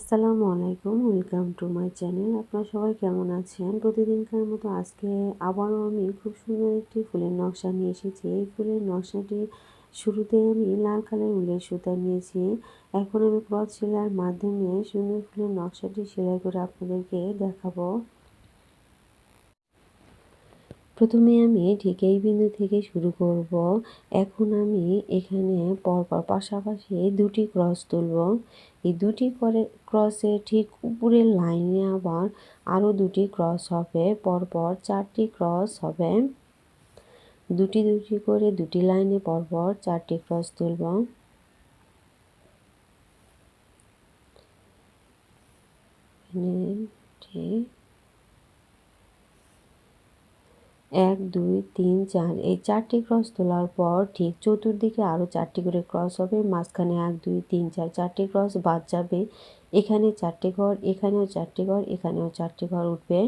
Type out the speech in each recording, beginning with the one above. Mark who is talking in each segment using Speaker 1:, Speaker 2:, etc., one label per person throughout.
Speaker 1: আসসালামু আলাইকুম welcome to my channel আপনারা সবাই কেমন আছেন? প্রতিদিনকার মতো আজকে আবারও আমি খুব সুন্দর একটি ফুলের নকশা নিয়ে এসেছি। এই ফুলের নকশাটি শুরুতে আমি লাল কালার উলের সুতা নিয়েছি। এখন আমি ক্রস সেলার মাধ্যমে সুন্দর ফুলের নকশাটি সেলাই করে আপনাদেরকে দেখাবো। প্রথমে আমি ঠিক এই বিন্দু থেকে শুরু করব। এখন আমি এখানে পরপর পাশাপাশি দুটি ক্রস তুলব। এই দুটি করে ক্রসে ঠিক উপরের লাইনে আবার আরও দুটি ক্রস হবে। পরপর চারটি ক্রস হবে। দুটি দুটি করে দুটি লাইনে পরপর চারটি ক্রস তুলব। ঠিক এক, দুই, তিন, চার, এই চারটি ক্রস তোলার পর ঠিক চতুর্দিকে আরও চারটি করে ক্রস হবে। মাঝখানে এক, দুই, তিন, চার, চারটি ক্রস বাদ যাবে। এখানে চারটি ঘর, এখানেও চারটি ঘর, এখানেও চারটি ঘর উঠবে।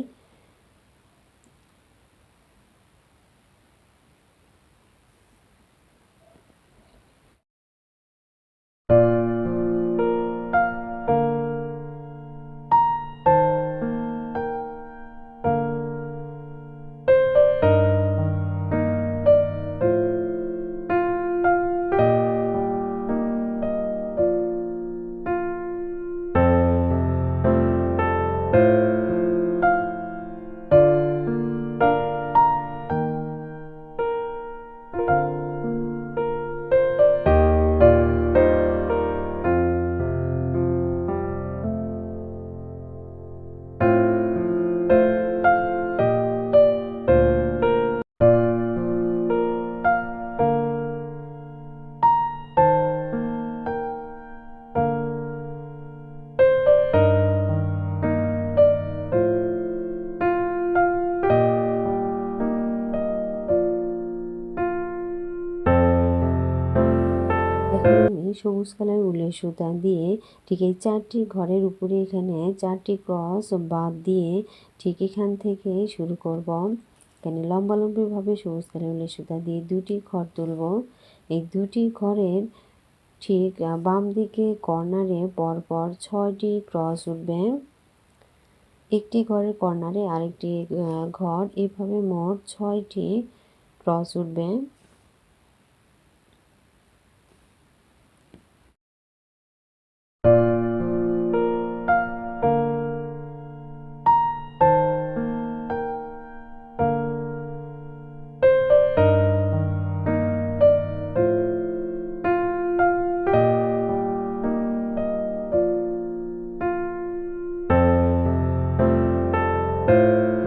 Speaker 1: সবুজ কালার উলের সুতা দিয়ে ঠিক এই চারটি ঘরের উপরে এখানে চারটি ক্রস বাদ দিয়ে ঠিক এখান থেকে শুরু করব। এখানে লম্বা লম্বিভাবে সবুজ কালার উলের সুতা দিয়ে দুটি ঘর তুলব। এই দুটি ঘরের ঠিক বাম দিকে কর্নারে পরপর ছয়টি ক্রস উঠবে। একটি ঘরের কর্নারে আরেকটি ঘর। এভাবে মোট ছয়টি ক্রস উঠবে। Música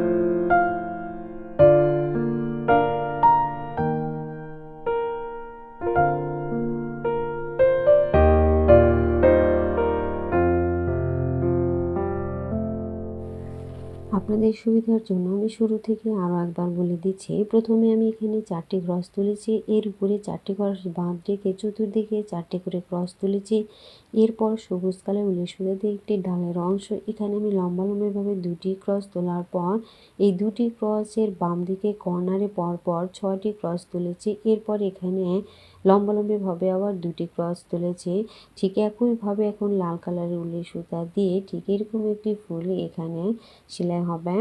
Speaker 1: আপনাদের সুবিধার জন্য আমি শুরু থেকে আরও একবার বলে দিচ্ছি। প্রথমে আমি এখানে চারটি ক্রস তুলেছি। এর উপরে চারটি ক্রস বাঁধ রেখে চতুর্দিকে চারটি করে ক্রস তুলেছি। এরপর সবুজ কালার উল্লেখ সুতা একটি ডালের অংশ। এখানে আমি লম্বা লম্বাভাবে দুটি ক্রস তোলার পর এই দুটি ক্রসের বাম দিকে কর্নারে পরপর ছয়টি ক্রস তুলেছি। এরপর এখানে লম্বালম্বিভাবে আবার দুটি ক্রস তুলেছে। ঠিক একইভাবে এখন লাল কালারের উলের সুতা দিয়ে ঠিক এরকম একটি ফুল এখানে সেলাই হবে।